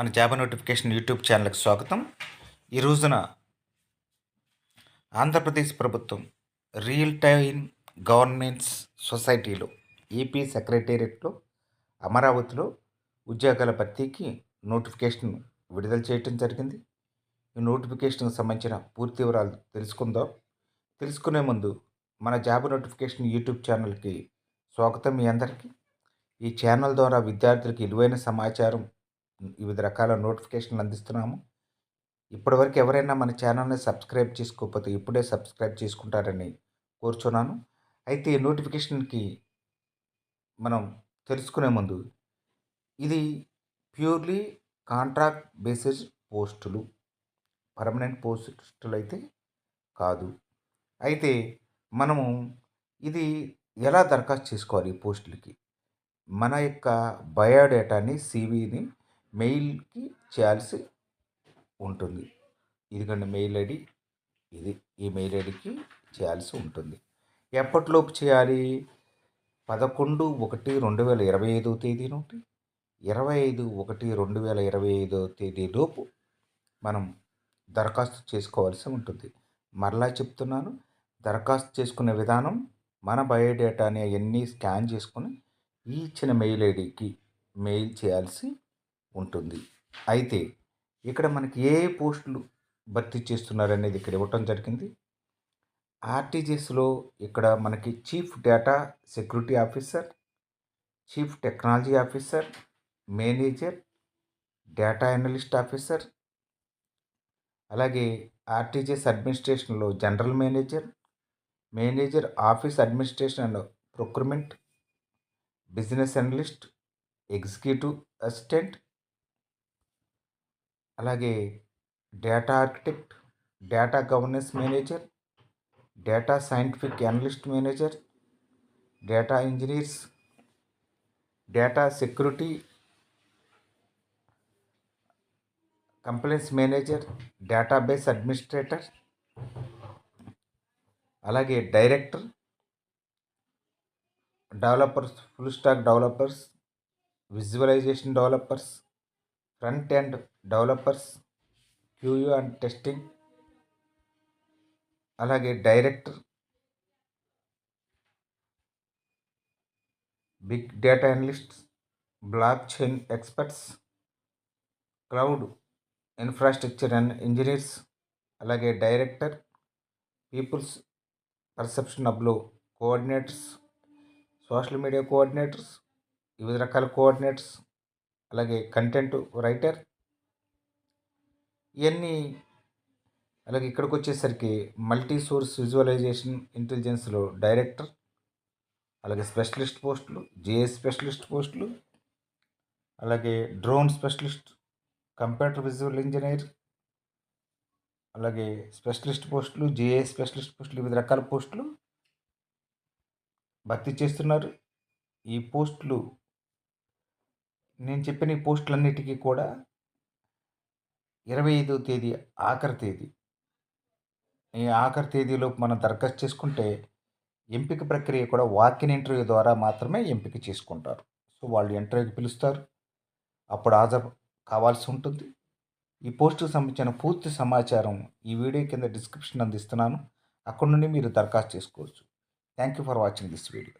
మన job notification YouTube ఛానల్కి స్వాగతం. ఈ రోజున ఆంధ్రప్రదేశ్ ప్రభుత్వం రియల్ టైమ్ గవర్నెన్స్ సొసైటీలో ఏపీ సెక్రటేరియట్లో అమరావతిలో ఉద్యోగాల భర్తీకి నోటిఫికేషన్ విడుదల చేయటం జరిగింది. ఈ నోటిఫికేషన్కి సంబంధించిన పూర్తి వివరాలు తెలుసుకుందాం. తెలుసుకునే ముందు మన జాబ్ నోటిఫికేషన్ యూట్యూబ్ ఛానల్కి స్వాగతం మీ అందరికీ. ఈ ఛానల్ ద్వారా విద్యార్థులకు విలువైన సమాచారం వివిధ రకాల నోటిఫికేషన్లు అందిస్తున్నాము. ఇప్పటివరకు ఎవరైనా మన ఛానల్ని సబ్స్క్రైబ్ చేసుకోకపోతే ఇప్పుడే సబ్స్క్రైబ్ చేసుకుంటారని కోరుచున్నాను. అయితే ఈ నోటిఫికేషన్కి మనం తెలుసుకునే ముందు ఇది ప్యూర్లీ కాంట్రాక్ట్ బేసిస్ పోస్టులు పర్మనెంట్ పోస్టులు అయితే కాదు. అయితే మనము ఇది ఎలా దరఖాస్తు చేసుకోవాలి ఈ పోస్టులకి? మన యొక్క బయోడేటాని సివిని మెయిల్కి చేయాల్సి ఉంటుంది. ఇదిగండి మెయిల్ ఐడి ఇది ఈ మెయిల్ ఐడికి చేయాల్సి ఉంటుంది. ఎప్పటిలోపు చేయాలి? పదకొండు ఒకటి రెండు వేల ఇరవై ఐదవ తేదీ నుండి ఇరవై ఐదు ఒకటి రెండు వేల ఇరవై ఐదవ తేదీలోపు మనం దరఖాస్తు చేసుకోవాల్సి ఉంటుంది. మరలా చెప్తున్నాను దరఖాస్తు చేసుకునే విధానం మన బయోడేటాని అవన్నీ స్కాన్ చేసుకొని ఈ ఇచ్చిన మెయిల్ ఐడికి మెయిల్ చేయాల్సి ఉంటుంది. అయితే ఇక్కడ మనకి ఏ పోస్టులు భర్తీ చేస్తున్నారు అనేది ఇక్కడ ఇవ్వటం జరిగింది. ఆర్టీజీఎస్లో ఇక్కడ మనకి chief data security officer chief technology officer manager data analyst officer అలాగే RTGS అడ్మినిస్ట్రేషన్లో general manager manager office administration and procurement business analyst executive assistant అలాగే data architect data governance manager data scientific analyst manager data engineers data security compliance manager database administrator అలాగే director developers full stack developers visualisation developers front end developers QA and testing అలాగే director big data analysts blockchain experts cloud infrastructure and engineers అలాగే director people's perception అబ్లో coordinators social media coordinators వివిధ రకాల coordinators అలాగే content writer ఇవన్నీ అలాగే ఇక్కడికి వచ్చేసరికి మల్టీ సోర్స్ విజువలైజేషన్ ఇంటెలిజెన్స్లో డైరెక్టర్ అలాగే స్పెషలిస్ట్ పోస్టులు జేఎస్ స్పెషలిస్ట్ పోస్టులు అలాగే drone specialist computer visual engineer అలాగే స్పెషలిస్ట్ పోస్టులు జేఏ స్పెషలిస్ట్ పోస్టులు వివిధ రకాల పోస్టులు భర్తీ చేస్తున్నారు. ఈ పోస్టులు నేను చెప్పిన ఈ పోస్టులన్నిటికీ కూడా ఇరవై ఐదో తేదీ ఆఖరి తేదీ. ఈ ఆఖరి తేదీలోపు మనం దరఖాస్తు చేసుకుంటే ఎంపిక ప్రక్రియ కూడా వాకిన్ ఇంటర్వ్యూ ద్వారా మాత్రమే ఎంపిక చేసుకుంటారు. సో వాళ్ళు ఇంటర్వ్యూకి పిలుస్తారు. అప్పుడు హాజరు కావాల్సి ఉంటుంది. ఈ పోస్టుకు సంబంధించిన పూర్తి సమాచారం ఈ వీడియో కింద డిస్క్రిప్షన్ అందిస్తున్నాను అక్కడ నుండి మీరు దరఖాస్తు చేసుకోవచ్చు. Thank you for watching this video.